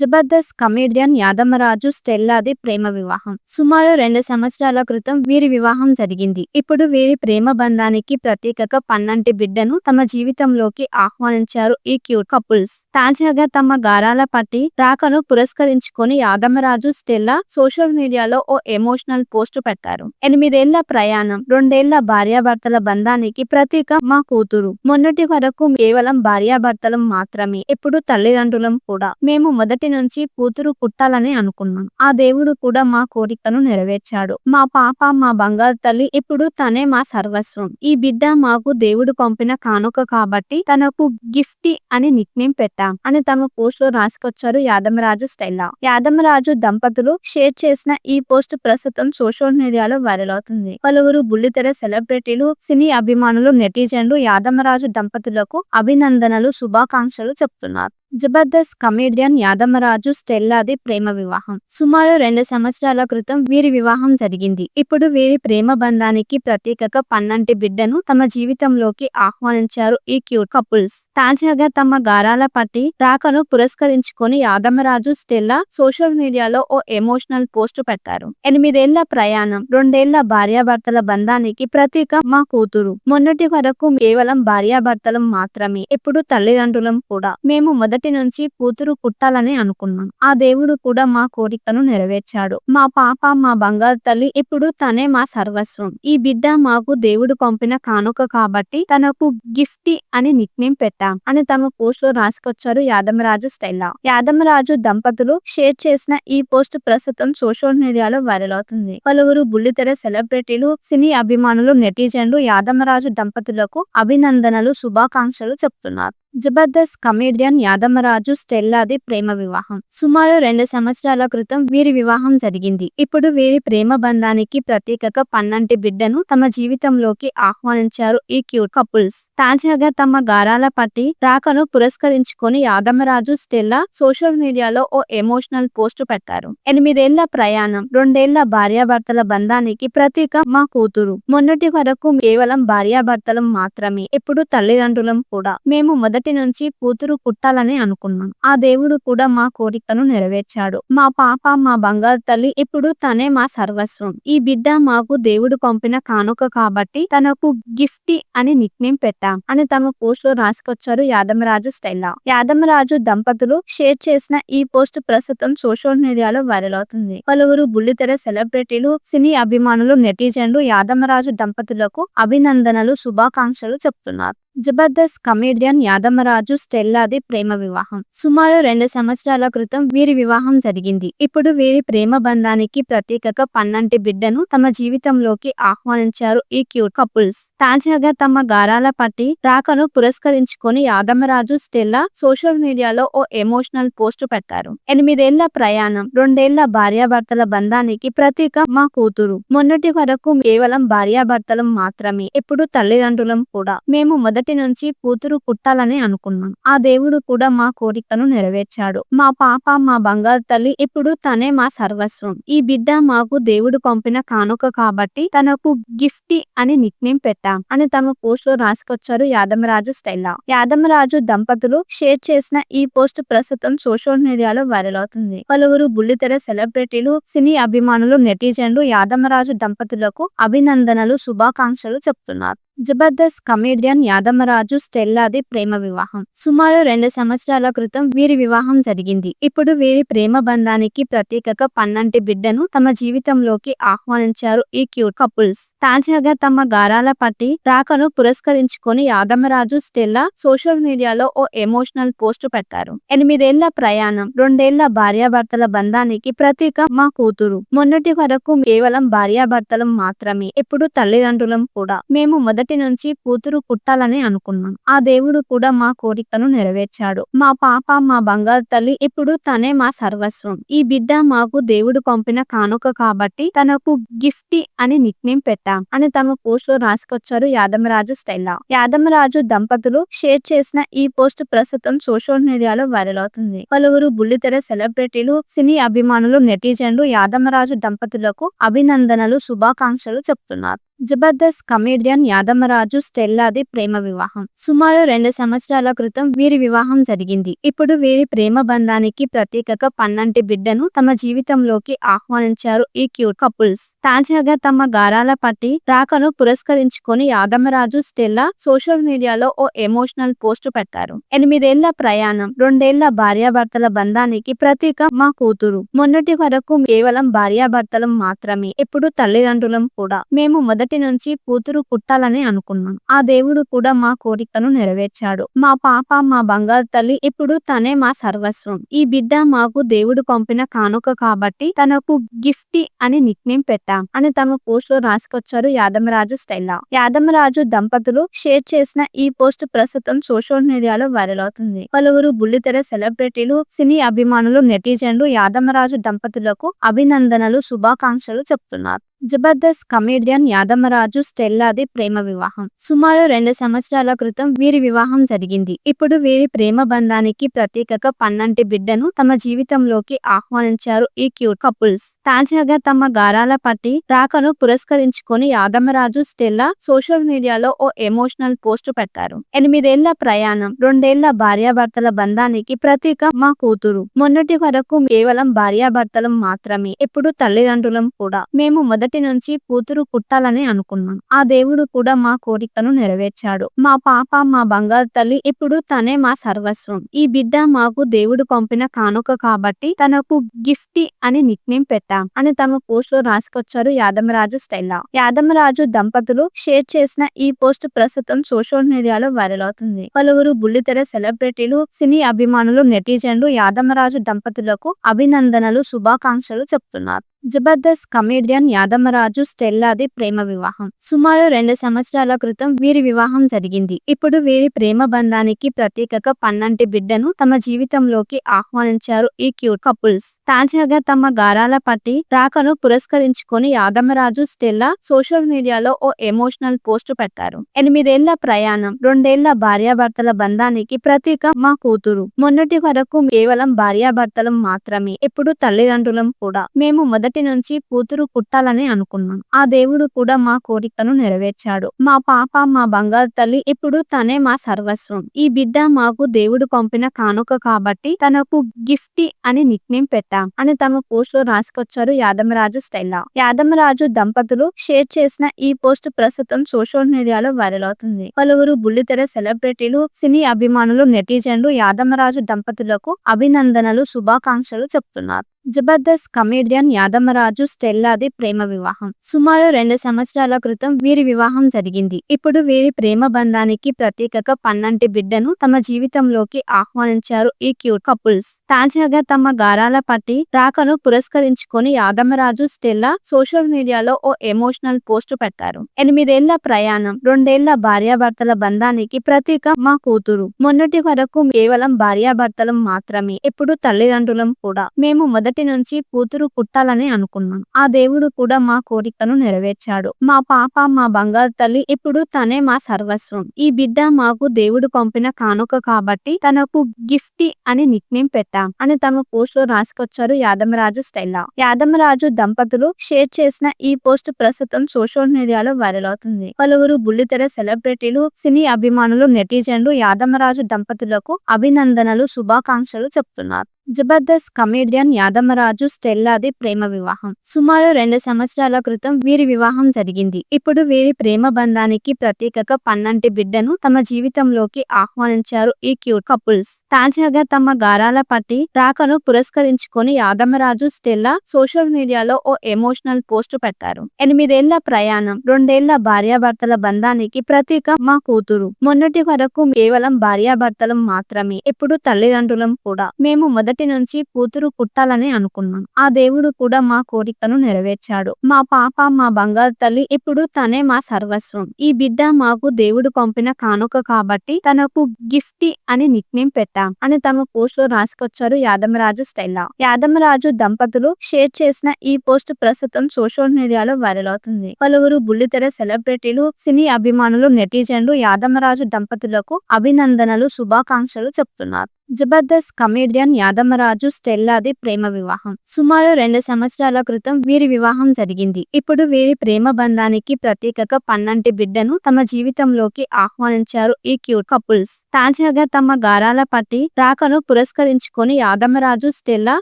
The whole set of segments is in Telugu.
జబర్దస్త్ కమేడియన్ యాదమరాజు స్టెల్లాది ప్రేమ వివాహం. సుమారు రెండు సంవత్సరాల క్రితం వీరి వివాహం జరిగింది. ఇప్పుడు వీరి ప్రేమ బంధానికి ప్రత్యేకగా పన్నంటి బిడ్డను తమ జీవితంలోకి ఆహ్వానించారు ఈ క్యూట్ కపుల్స్. తాజాగా తమ గారాల పట్టి రాకను పురస్కరించుకొని యాదమరాజు స్టెల్లా సోషల్ మీడియాలో ఓ ఎమోషనల్ పోస్ట్ పెట్టారు. ఎనిమిదేళ్ళ ప్రయాణం రెండేళ్ళ భార్యాభర్తల బంధానికి ప్రతీక మా కూతురు. మొన్నటి వరకు కేవలం భార్యాభర్తలం మాత్రమే ఇప్పుడు తల్లిదండ్రులం కూడా. మేము మొదటి నుంచి కూతురు పుట్టాలని అనుకున్నాను. ఆ దేవుడు కూడా మా కోరికను నెరవేర్చాడు. మా పాప మా బంగారు తల్లి ఇప్పుడు తనే మా సర్వస్వం. ఈ బిడ్డ మాకు దేవుడు పంపిన కానుక కాబట్టి తనకు గిఫ్టీ అని నిక్ నేమ్ పెట్టాం అని తమ పోస్ట్లో రాసుకొచ్చారు యాదమరాజు స్టైల్లా. యాదమరాజు దంపతులు షేర్ చేసిన ఈ పోస్ట్ ప్రస్తుతం సోషల్ మీడియాలో వైరల్ అవుతుంది. పలువురు బుల్లితెర సెలబ్రిటీలు సినీ అభిమానులు నెటిజన్లు యాదమరాజు దంపతులకు అభినందనలు శుభాకాంక్షలు చెప్తున్నారు. జబర్దస్త్ కమేడియన్ యాదమరాజు స్టెల్లాది ప్రేమ వివాహం. సుమారు రెండు సంవత్సరాల క్రితం వీరి వివాహం జరిగింది. ఇప్పుడు వీరి ప్రేమ బంధానికి ప్రతీకగా పన్నంటి బిడ్డను తమ జీవితంలోకి ఆహ్వానించారు ఈ క్యూట్ కపుల్స్. తాజాగా తమ గారాల పట్టి రాకను పురస్కరించుకొని యాదమరాజు స్టెల్లా సోషల్ మీడియాలో ఓ ఎమోషనల్ పోస్ట్ పెట్టారు. ఎనిమిదేళ్ళ ప్రయాణం రెండేళ్ళ భార్యాభర్తల బంధానికి ప్రతీక మా కూతురు. మొన్నటి వరకు కేవలం భార్యాభర్తలం మాత్రమే ఇప్పుడు తల్లిదండ్రులం కూడా. మేము మొదటి నుంచి కూతురు పుట్టాలని అనుకున్నాను. ఆ దేవుడు కూడా మా కోరికను నెరవేర్చాడు. మా పాప మా బంగారు తల్లి ఇప్పుడు తనే మా సర్వస్వం. ఈ బిడ్డ మాకు దేవుడు పంపిన కానుక కాబట్టి తనకు గిఫ్టీ అని నిక్ నేమ్ పెట్టాం అని తమ పోస్ట్లో రాసుకొచ్చారు యాదమరాజు స్టైల్లా. యాదమరాజు దంపతులు షేర్ చేసిన ఈ పోస్ట్ ప్రస్తుతం సోషల్ మీడియాలో వైరల్ అవుతుంది. పలువురు బుల్లితెర సెలబ్రిటీలు సినీ అభిమానులు నెటిజన్లు యాదమరాజు దంపతులకు అభినందనలు శుభాకాంక్షలు చెప్తున్నారు. జబర్దస్త్ కమేడియన్ యాదమరాజు స్టెల్లాది ప్రేమ వివాహం. సుమారు రెండు సంవత్సరాల క్రితం వీరి వివాహం జరిగింది. ఇప్పుడు వీరి ప్రేమ బంధానికి ప్రత్యేకగా పన్నంటి బిడ్డను తమ జీవితంలోకి ఆహ్వానించారు ఈ క్యూట్ కపుల్స్. తాజాగా తమ గారాల పట్టి రాకను పురస్కరించుకొని యాదమరాజు స్టెల్లా సోషల్ మీడియాలో ఓ ఎమోషనల్ పోస్ట్ పెట్టారు. ఎనిమిదేళ్ళ ప్రయాణం రెండేళ్ళ భార్యాభర్తల బంధానికి ప్రతీక మా కూతురు. మొన్నటి వరకు కేవలం భార్యాభర్తలం మాత్రమే ఇప్పుడు తల్లిదండ్రులం కూడా. మేము మొదటి నుంచి కూతురు పుట్టాలని అనుకున్నాం ఆ దేవుడు కూడా మా కోరికను నెరవేర్చాడు. మా పాప మా బంగారు తల్లి ఇప్పుడు తనే మా సర్వస్వం. ఈ బిడ్డ మాకు దేవుడు పంపిన కానుక కాబట్టి తనకు గిఫ్టీ అని నిక్ నేమ్ పెట్టాం. అని తమ పోస్ట్లో రాసుకొచ్చారు యాదమరాజు స్టైల్లా. యాదమరాజు దంపతులు షేర్ చేసిన ఈ పోస్ట్ ప్రస్తుతం సోషల్ మీడియాలో వైరల్ అవుతుంది. పలువురు బుల్లితెర సెలబ్రిటీలు సినీ అభిమానులు నెటిజన్లు యాదమరాజు దంపతులకు అభినందనలు శుభాకాంక్షలు చెప్తున్నారు. జబర్దస్త్ కమేడియన్ యాదమరాజు స్టెల్లాది ప్రేమ వివాహం. సుమారు రెండు సంవత్సరాల క్రితం వీరి వివాహం జరిగింది. ఇప్పుడు వీరి ప్రేమ బంధానికి ప్రత్యేకగా పన్నంటి బిడ్డను తమ జీవితంలోకి ఆహ్వానించారు ఈ క్యూట్ కపుల్స్. తాజాగా తమ గారాల పట్టి రాకను పురస్కరించుకొని యాదమరాజు స్టెల్లా సోషల్ మీడియాలో ఓ ఎమోషనల్ పోస్ట్ పెట్టారు. ఎనిమిదేళ్ళ ప్రయాణం రెండేళ్ళ భార్యాభర్తల బంధానికి ప్రతీక మా కూతురు. మొన్నటి వరకు కేవలం భార్యాభర్తలం మాత్రమే ఇప్పుడు తల్లిదండ్రులం కూడా. మేము మొదటి నుంచి కూతురు పుట్టాలని అనుకున్నాం. ఆ దేవుడు కూడా మా కోరికను నెరవేర్చాడు. మా పాప మా బంగారు తల్లి ఇప్పుడు తనే మా సర్వస్వం. ఈ బిడ్డ మాకు దేవుడు పంపిన కానుక కాబట్టి తనకు గిఫ్టీ అని నిక్ నేమ్ పెట్టాం. అని తమ పోస్ట్లో రాసుకొచ్చారు యాదమరాజు స్టైల్లా యాదమరాజు దంపతులు షేర్ చేసిన ఈ పోస్ట్ ప్రస్తుతం సోషల్ మీడియాలో వైరల్ అవుతుంది. పలువురు బుల్లితెర సెలబ్రిటీలు సినీ అభిమానులు నెటిజన్లు యాదమరాజు దంపతులకు అభినందనలు శుభాకాంక్షలు చెప్తున్నారు. జబర్దస్త్ కమేడియన్ యాదమరాజు స్టెల్లాది ప్రేమ వివాహం. సుమారు రెండు సంవత్సరాల క్రితం వీరి వివాహం జరిగింది. ఇప్పుడు వీరి ప్రేమ బంధానికి ప్రత్యేకగా పన్నంటి బిడ్డను తమ జీవితంలోకి ఆహ్వానించారు ఈ క్యూట్ కపుల్స్. తాజాగా తమ గారాల పట్టి రాకను పురస్కరించుకొని యాదమరాజు స్టెల్లా సోషల్ మీడియాలో ఓ ఎమోషనల్ పోస్ట్ పెట్టారు. ఎనిమిదేళ్ళ ప్రయాణం రెండేళ్ళ భార్యాభర్తల బంధానికి ప్రతీక మా కూతురు. మొన్నటి వరకు కేవలం భార్యాభర్తలం మాత్రమే ఇప్పుడు తల్లిదండ్రులం కూడా. మేము మొదటి మొదటి నుంచి కూతురు పుట్టాలని అనుకున్నాం. ఆ దేవుడు కూడా మా కోరికను నెరవేర్చాడు. మా పాప మా బంగారు తల్లి ఇప్పుడు తనే మా సర్వస్వం. ఈ బిడ్డ మాకు దేవుడు పంపిన కానుక కాబట్టి తనకు గిఫ్టీ అని నిక్ నేమ్ పెట్టాం. అని తమ పోస్ట్లో రాసుకొచ్చారు యాదమరాజు స్టైల్లా. యాదమరాజు దంపతులు షేర్ చేసిన ఈ పోస్ట్ ప్రస్తుతం సోషల్ మీడియాలో వైరల్ అవుతుంది. పలువురు బుల్లితెర సెలబ్రిటీలు సినీ అభిమానులు నెటిజన్లు యాదమరాజు దంపతులకు అభినందనలు శుభాకాంక్షలు చెప్తున్నారు. జబర్దస్త్ కమేడియన్ యాదమరాజు స్టెల్లాది ప్రేమ వివాహం. సుమారు రెండు సంవత్సరాల క్రితం వీరి వివాహం జరిగింది. ఇప్పుడు వీరి ప్రేమ బంధానికి ప్రత్యేకగా పన్నంటి బిడ్డను తమ జీవితంలోకి ఆహ్వానించారు ఈ క్యూట్ కపుల్స్. తాజాగా తమ గారాల పట్టి రాకను పురస్కరించుకొని యాదమరాజు స్టెల్లా సోషల్ మీడియాలో ఓ ఎమోషనల్ పోస్ట్ పెట్టారు. ఎనిమిదేళ్ళ ప్రయాణం రెండేళ్ళ భార్యాభర్తల బంధానికి ప్రతీక మా కూతురు. మొన్నటి వరకు కేవలం భార్యాభర్తలం మాత్రమే ఇప్పుడు తల్లిదండ్రులం కూడా. మేము మొదటి నుంచి కూతురు పుట్టాలని అనుకున్నాం ఆ దేవుడు కూడా మా కోరికను నెరవేర్చాడు. మా పాప మా బంగారు తల్లి ఇప్పుడు తనే మా సర్వస్వం. ఈ బిడ్డ మాకు దేవుడు పంపిన కానుక కాబట్టి తనకు గిఫ్టీ అని నిక్ నేమ్ పెట్టాం అని తమ పోస్ట్లో రాసుకొచ్చారు యాదమరాజు స్టైల్లా. యాదమరాజు దంపతులు షేర్ చేసిన ఈ పోస్ట్ ప్రస్తుతం సోషల్ మీడియాలో వైరల్ అవుతుంది. పలువురు బుల్లితెర సెలబ్రిటీలు సినీ అభిమానులు నెటిజన్లు యాదమరాజు దంపతులకు అభినందనలు శుభాకాంక్షలు చెప్తున్నారు. జబర్దస్త్ కమేడియన్ యాదమరాజు స్టెల్లాది ప్రేమ వివాహం. సుమారు రెండు సంవత్సరాల క్రితం వీరి వివాహం జరిగింది. ఇప్పుడు వీరి ప్రేమ బంధానికి ప్రత్యేకగా పన్నంటి బిడ్డను తమ జీవితంలోకి ఆహ్వానించారు ఈ క్యూట్ కపుల్స్. తాజాగా తమ గారాల పట్టి రాకను పురస్కరించుకొని యాదమరాజు స్టెల్లా సోషల్ మీడియాలో ఓ ఎమోషనల్ పోస్ట్ పెట్టారు. ఎనిమిదేళ్ళ ప్రయాణం రెండేళ్ళ భార్యాభర్తల బంధానికి ప్రతీక మా కూతురు. మొన్నటి వరకు కేవలం భార్యాభర్తలం మాత్రమే ఇప్పుడు తల్లిదండ్రులం కూడా. మేము మొదటి నుంచి కూతురు పుట్టాలని అనుకున్నాను. ఆ దేవుడు కూడా మా కోరికను నెరవేర్చాడు. మా పాప మా బంగారు తల్లి ఇప్పుడు తనే మా సర్వస్వం. ఈ బిడ్డ మాకు దేవుడు పంపిన కానుక కాబట్టి తనకు గిఫ్టీ అని నిక్ నేమ్ పెట్టాం అని తమ పోస్ట్లో రాసుకొచ్చారు యాదమరాజు స్టైల్లా. యాదమరాజు దంపతులు షేర్ చేసిన ఈ పోస్ట్ ప్రస్తుతం సోషల్ మీడియాలో వైరల్ అవుతుంది. పలువురు బుల్లితెర సెలబ్రిటీలు సినీ అభిమానులు నెటిజన్లు యాదమరాజు దంపతులకు అభినందనలు శుభాకాంక్షలు చెప్తున్నారు. జబర్దస్త్ కమేడియన్ యాదమరాజు స్టెల్లాది ప్రేమ వివాహం. సుమారు రెండు సంవత్సరాల క్రితం వీరి వివాహం జరిగింది. ఇప్పుడు వీరి ప్రేమ బంధానికి ప్రతీకగా పన్నంటి బిడ్డను తమ జీవితంలోకి ఆహ్వానించారు ఈ క్యూట్ కపుల్స్. తాజాగా తమ గారాల పట్టి రాకను పురస్కరించుకొని యాదమరాజు స్టెల్లా సోషల్ మీడియాలో ఓ ఎమోషనల్ పోస్ట్ పెట్టారు. ఎనిమిదేళ్ళ ప్రయాణం రెండేళ్ళ భార్యాభర్తల బంధానికి ప్రతీక మా కూతురు. మొన్నటి వరకు కేవలం భార్యాభర్తలం మాత్రమే ఇప్పుడు తల్లిదండ్రులం కూడా. మేము మొదటి నుంచి కూతురు పుట్టాలని అనుకున్నాం ఆ దేవుడు కూడా మా కోరికను నెరవేర్చాడు. మా పాప మా బంగారు తల్లి ఇప్పుడు తనే మా సర్వస్వం. ఈ బిడ్డ మాకు దేవుడు పంపిన కానుక కాబట్టి తనకు గిఫ్టీ అని నిక్ నేమ్ పెట్టాం. అని తమ పోస్ట్లో రాసుకొచ్చారు యాదమరాజు స్టైల్లా. యాదమరాజు దంపతులు షేర్ చేసిన ఈ పోస్ట్ ప్రస్తుతం సోషల్ మీడియాలో వైరల్ అవుతుంది. పలువురు బుల్లితెర సెలబ్రిటీలు సినీ అభిమానులు నెటిజన్లు యాదమరాజు దంపతులకు అభినందనలు శుభాకాంక్షలు చెప్తున్నారు. జబర్దస్త్ కమేడియన్ యాదమరాజు స్టెల్లాది ప్రేమ వివాహం. సుమారు రెండు సంవత్సరాల క్రితం వీరి వివాహం జరిగింది. ఇప్పుడు వీరి ప్రేమ బంధానికి ప్రత్యేకగా పన్నంటి బిడ్డను తమ జీవితంలోకి ఆహ్వానించారు ఈ క్యూట్ కపుల్స్. తాజాగా తమ గారాల పట్టి రాకను పురస్కరించుకొని యాదమరాజు స్టెల్లా సోషల్ మీడియాలో ఓ ఎమోషనల్ పోస్ట్ పెట్టారు. ఎనిమిదేళ్ళ ప్రయాణం రెండేళ్ళ భార్యాభర్తల బంధానికి ప్రతీక మా కూతురు. మొన్నటి వరకు కేవలం భార్యాభర్తలం మాత్రమే ఇప్పుడు తల్లిదండ్రులం కూడా. మేము మొదటి నుంచి కూతురు పుట్టాలని అనుకున్నాను. ఆ దేవుడు కూడా మా కోరికను నెరవేర్చాడు. మా పాప మా బంగారు తల్లి ఇప్పుడు తనే మా సర్వస్వం. ఈ బిడ్డ మాకు దేవుడు పంపిన కానుక కాబట్టి తనకు గిఫ్టీ అని నిక్ నేమ్ పెట్టాం. అని తమ పోస్ట్లో రాసుకొచ్చారు యాదమరాజు స్టైల్లా యాదమరాజు దంపతులు షేర్ చేసిన ఈ పోస్ట్ ప్రస్తుతం సోషల్ మీడియాలో వైరల్ అవుతుంది. పలువురు బుల్లితెర సెలబ్రిటీలు సినీ అభిమానులు నెటిజన్లు యాదమరాజు దంపతులకు అభినందనలు శుభాకాంక్షలు చెప్తున్నారు. జబర్దస్త్ కమేడియన్ యాదమరాజు స్టెల్లాది ప్రేమ వివాహం. సుమారు రెండు సంవత్సరాల క్రితం వీరి వివాహం జరిగింది. ఇప్పుడు వీరి ప్రేమ బంధానికి ప్రత్యేకగా పన్నంటి బిడ్డను తమ జీవితంలోకి ఆహ్వానించారు ఈ క్యూట్ కపుల్స్. తాజాగా తమ గారాల పట్టి రాకను పురస్కరించుకొని యాదమరాజు స్టెల్లా సోషల్ మీడియాలో ఓ ఎమోషనల్ పోస్ట్ పెట్టారు. ఎనిమిదేళ్ళ ప్రయాణం రెండేళ్ళ భార్యాభర్తల బంధానికి ప్రతీక మా కూతురు. మొన్నటి వరకు కేవలం భార్యాభర్తలం మాత్రమే ఇప్పుడు తల్లిదండ్రులం కూడా. మేము మొదటి నుంచి కూతురు పుట్టాలని అనుకున్నాను ఆ దేవుడు కూడా మా కోరికను నెరవేర్చాడు. మా పాప మా బంగారు తల్లి ఇప్పుడు తనే మా సర్వస్వం. ఈ బిడ్డ మాకు దేవుడు పంపిన కానుక కాబట్టి తనకు గిఫ్టీ అని నిక్ నేమ్ పెట్టాం. అని తమ పోస్ట్లో రాసుకొచ్చారు యాదమరాజు స్టైల్లా. యాదమరాజు దంపతులు షేర్ చేసిన ఈ పోస్ట్ ప్రస్తుతం సోషల్ మీడియాలో వైరల్ అవుతుంది. పలువురు బుల్లితెర సెలబ్రిటీలు సినీ అభిమానులు నెటిజన్లు యాదమరాజు దంపతులకు అభినందనలు శుభాకాంక్షలు చెప్తున్నారు. జబర్దస్త్ కమేడియన్ యాదమరాజు స్టెల్లాది ప్రేమ వివాహం. సుమారు రెండు సంవత్సరాల క్రితం వీరి వివాహం జరిగింది. ఇప్పుడు వీరి ప్రేమ బంధానికి ప్రత్యేకగా పన్నంటి బిడ్డను తమ జీవితంలోకి ఆహ్వానించారు ఈ క్యూట్ కపుల్స్. తాజాగా తమ గారాల పట్టి రాకను పురస్కరించుకొని యాదమరాజు స్టెల్లా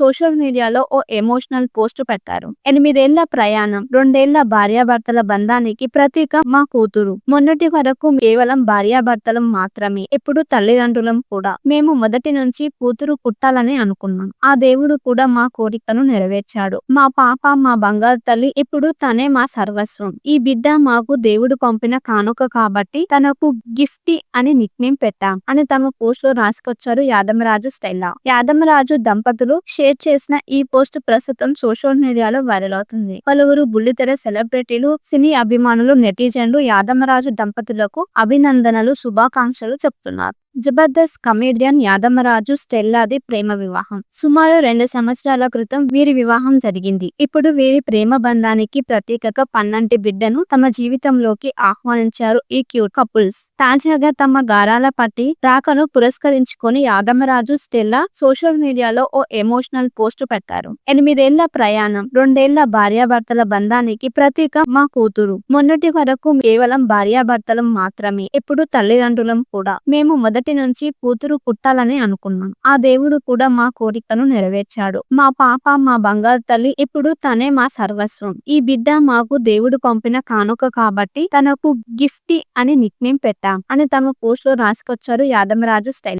సోషల్ మీడియాలో ఓ ఎమోషనల్ పోస్ట్ పెట్టారు. ఎనిమిదేళ్ళ ప్రయాణం రెండేళ్ళ భార్యాభర్తల బంధానికి ప్రతీక మా కూతురు. మొన్నటి వరకు కేవలం భార్యాభర్తలం మాత్రమే ఇప్పుడు తల్లిదండ్రులం కూడా. మేము మొదటి నుంచి కూతురు పుట్టాలని అనుకున్నాం ఆ దేవుడు కూడా మా కోరికను నెరవేర్చాడు. మా పాప మా బంగారు తల్లి ఇప్పుడు తనే మా సర్వస్వం. ఈ బిడ్డ మాకు దేవుడు పంపిన కానుక కాబట్టి తనకు గిఫ్టీ అని నిక్ నేమ్ పెట్టాం. అని తమ పోస్ట్లో రాసుకొచ్చారు యాదమరాజు స్టైలా యాదమరాజు దంపతులు షేర్ చేసిన ఈ పోస్ట్ ప్రస్తుతం సోషల్ మీడియాలో వైరల్ అవుతుంది. పలువురు బుల్లితెర సెలబ్రిటీలు సినీ అభిమానులు నెటిజన్లు యాదమరాజు దంపతులకు అభినందనలు శుభాకాంక్షలు చెప్తున్నారు. జబర్దస్త్ కమేడియన్ యాదమరాజు స్టెల్లాది ప్రేమ వివాహం. సుమారు రెండు సంవత్సరాల క్రితం వీరి వివాహం జరిగింది. ఇప్పుడు వీరి ప్రేమ బంధానికి ప్రత్యేకగా పన్నంటి బిడ్డను తమ జీవితంలోకి ఆహ్వానించారు ఈ క్యూట్ కపుల్స్. తాజాగా తమ గారాల పట్టి రాకను పురస్కరించుకొని యాదమరాజు స్టెల్లా సోషల్ మీడియాలో ఓ ఎమోషనల్ పోస్ట్ పెట్టారు. ఎనిమిదేళ్ళ ప్రయాణం రెండేళ్ళ భార్యాభర్తల బంధానికి ప్రతీక మా కూతురు. మొన్నటి వరకు కేవలం భార్యాభర్తలం మాత్రమే ఇప్పుడు తల్లిదండ్రులం కూడా. మేము మొదటి నుంచి కూతురు పుట్టాలని అనుకున్నాం ఆ దేవుడు కూడా మా కోరికను నెరవేర్చాడు. మా పాప మా బంగారు తల్లి ఇప్పుడు తనే మా సర్వస్వం. ఈ బిడ్డ మాకు దేవుడు పంపిన కానుక కాబట్టి తనకు గిఫ్టీ అని నిక్ నేమ్ పెట్టాం. అని తమ పోస్ట్లో రాసుకొచ్చారు యాదమరాజు స్టైల్.